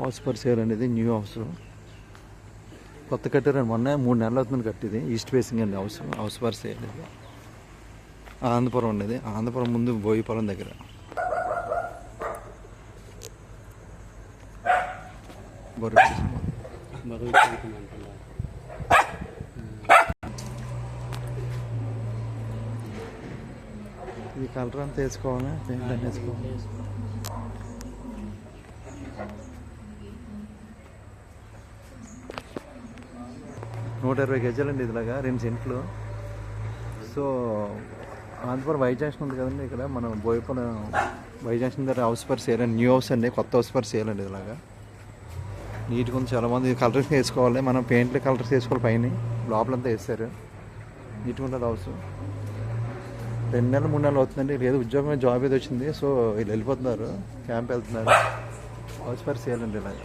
House for sale అనేది new house. కొత్త కట్టారండి మొన్న మూడు నెలలు అవుతుంది కట్టిది. ఈస్ట్ ఫేసింగ్ అండి హౌస్ హౌస్ ఫర్ సేల్ ఇది. ఆనందపురం ఉండేది ఆనందపురం ముందు బోయిపురం దగ్గర. ఈ కలర్ అంతా వేసుకోవాలి? పెయింట్ అన్నీ వేసుకోవాలి? నూట ఇరవై గజాలండి ఇదిలాగా రెండు సెంట్లు. సో ఆంధ్రపురం వై జంక్షన్ ఉంది కదండి ఇక్కడ మనం బోయపురం వై జంక్షన్ దగ్గర హౌస్ ఫర్ సేల్ అండి న్యూ హౌస్ అండి కొత్త హౌస్ ఫర్ సేల్ అండి ఇదిలాగా. నీట్గా ఉంది చాలా మంది కలర్స్ వేసుకోవాలి మనం పెయింట్లు కలర్స్ వేసుకోవాలి పైన లోపలంతా వేస్తారు. నీట్గా ఉంటుంది హౌస్. రెండు నెలలు మూడు నెలలు అవుతుందండి లేదు ఉద్యోగం జాబ్ ఏదో వచ్చింది సో వీళ్ళు వెళ్ళిపోతున్నారు క్యాంప్ వెళ్తున్నారు. హౌస్ ఫర్ సేల్ అండి ఇలాగా.